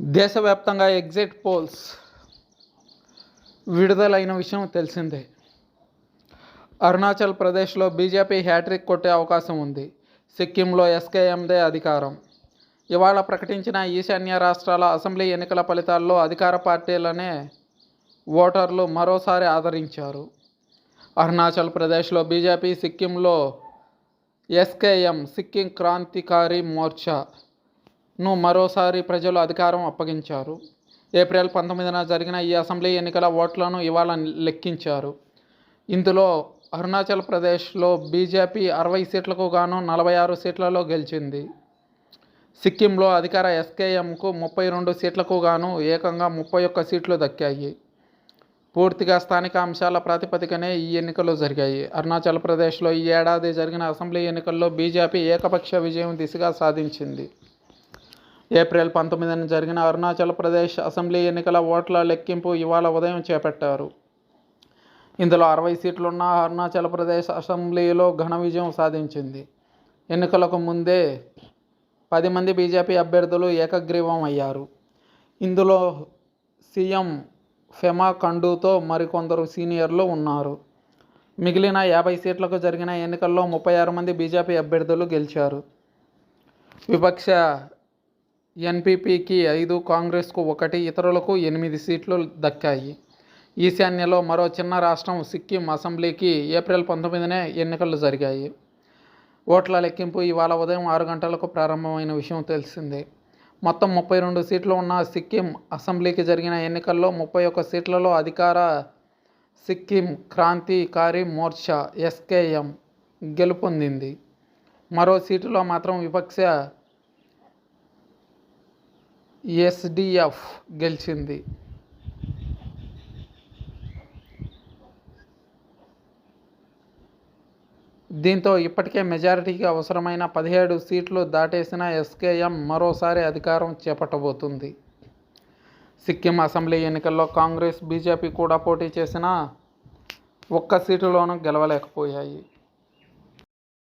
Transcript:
దేశవ్యాప్తంగా exit polls విడుదలైన విషయం తెలిసిందే. అరుణాచల్ ప్రదేశ్లో బీజేపీ హ్యాట్రిక్ కొట్టే అవకాశం ఉంది. సిక్కింలో ఎస్కేఎందే అధికారం. ఇవాళ ప్రకటించిన ఈశాన్య రాష్ట్రాల అసెంబ్లీ ఎన్నికల ఫలితాల్లో అధికార పార్టీలనే ఓటర్లు మరోసారి ఆదరించారు. అరుణాచల్ ప్రదేశ్లో బీజేపీ సిక్కింలో ఎస్కేఎం సిక్కిం క్రాంతికారి మోర్చా ను మరోసారి ప్రజలు అధికారం అప్పగించారు. ఏప్రిల్ పంతొమ్మిదిన జరిగిన ఈ అసెంబ్లీ ఎన్నికల ఓట్లను ఇవాళ లెక్కించారు. ఇందులో అరుణాచల్ ప్రదేశ్లో బీజేపీ అరవై సీట్లకు గాను నలభై ఆరు సీట్లలో గెలిచింది. సిక్కింలో అధికార ఎస్కేఎంకు ముప్పై రెండు సీట్లకు గాను ఏకంగా ముప్పై ఒక్క సీట్లు దక్కాయి. పూర్తిగా స్థానిక అంశాల ప్రాతిపదికనే ఈ ఎన్నికలు జరిగాయి. అరుణాచల్ ప్రదేశ్లో ఈ ఏడాది జరిగిన అసెంబ్లీ ఎన్నికల్లో బీజేపీ ఏకపక్ష విజయం దిశగా సాధించింది. ఏప్రిల్ పంతొమ్మిదిన జరిగిన అరుణాచల్ ప్రదేశ్ అసెంబ్లీ ఎన్నికల ఓట్ల లెక్కింపు ఇవాళ ఉదయం చేపట్టారు. ఇందులో అరవై సీట్లున్న అరుణాచల్ ప్రదేశ్ అసెంబ్లీలో ఘన విజయం సాధించింది. ఎన్నికలకు ముందే పది మంది బీజేపీ అభ్యర్థులు ఏకగ్రీవం అయ్యారు. ఇందులో సీఎం ఫెమా ఖండూతో మరికొందరు సీనియర్లు ఉన్నారు. మిగిలిన యాభై సీట్లకు జరిగిన ఎన్నికల్లో ముప్పై ఆరు మంది బీజేపీ అభ్యర్థులు గెలిచారు. విపక్ష ఎన్పీపీకి ఐదు కాంగ్రెస్కు ఒకటి ఇతరులకు ఎనిమిది సీట్లు దక్కాయి. ఈశాన్యలో మరో చిన్న రాష్ట్రం సిక్కిం అసెంబ్లీకి ఏప్రిల్ పంతొమ్మిదినే ఎన్నికలు జరిగాయి. ఓట్ల లెక్కింపు ఇవాళ ఉదయం ఆరు గంటలకు ప్రారంభమైన విషయం తెలిసిందే. మొత్తం ముప్పై రెండు సీట్లు ఉన్న సిక్కిం అసెంబ్లీకి జరిగిన ఎన్నికల్లో ముప్పై ఒక్క సీట్లలో అధికార సిక్కిం క్రాంతికారి మోర్చా ఎస్కేఎం గెలుపొందింది. మరో సీటులో మాత్రం విపక్ష ఎస్డిఎఫ్ గెలిచింది. దీంతో ఇప్పటికే మెజారిటీకి అవసరమైన పదిహేడు సీట్లు దాటేసిన ఎస్కేఎం మరోసారి అధికారం చేపట్టబోతుంది. సిక్కిం అసెంబ్లీ ఎన్నికల్లో కాంగ్రెస్ బీజేపీ కూడా పోటీ చేసినా ఒక్క సీటులోనూ గెలవలేకపోయాయి.